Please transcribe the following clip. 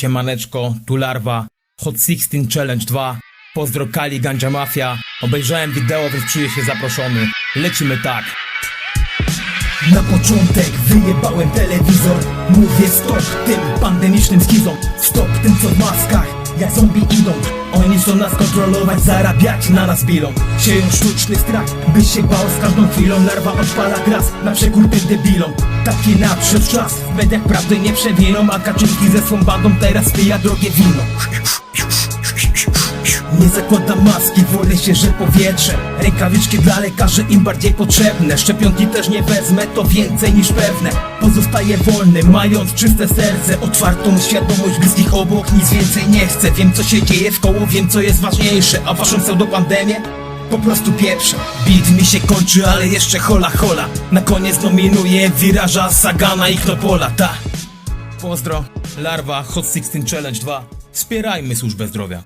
Siemaneczko, tu Larwa, Hot 16 Challenge 2, pozdro Kali Ganja Mafia. Obejrzałem wideo, więc czuję się zaproszony. Lecimy tak. Na początek wyjebałem telewizor. Mówię stop tym pandemicznym schizom. Stop tym co w maskach. Jak zombie idą. Oni chcą nas kontrolować, zarabiać na nas bilą. Sieją sztuczny strach Byś się bał z każdą chwilą. Larwa odpala gras na przekór tym debilom Taki nadszedł czas. W mediach prawdy nie przewiną A Kaczyński ze swą bandą teraz pija drogie wino. Nie zakładam maski, wolę się, że powietrze. Rękawiczki dla lekarzy im bardziej potrzebne. Szczepionki też nie wezmę, to więcej niż pewne. Pozostaję wolny, mając czyste serce. Otwartą świadomość bliskich obok, nic więcej nie chcę. Wiem co się dzieje w koło, wiem co jest ważniejsze. A waszą pseudopandemię? Po prostu pierwsza Beat mi się kończy, ale jeszcze hola hola. Na koniec nominuję Wiraża, Sagana i Knopola, ta. Pozdro, Larwa, Hot 16 Challenge 2 Wspierajmy służbę zdrowia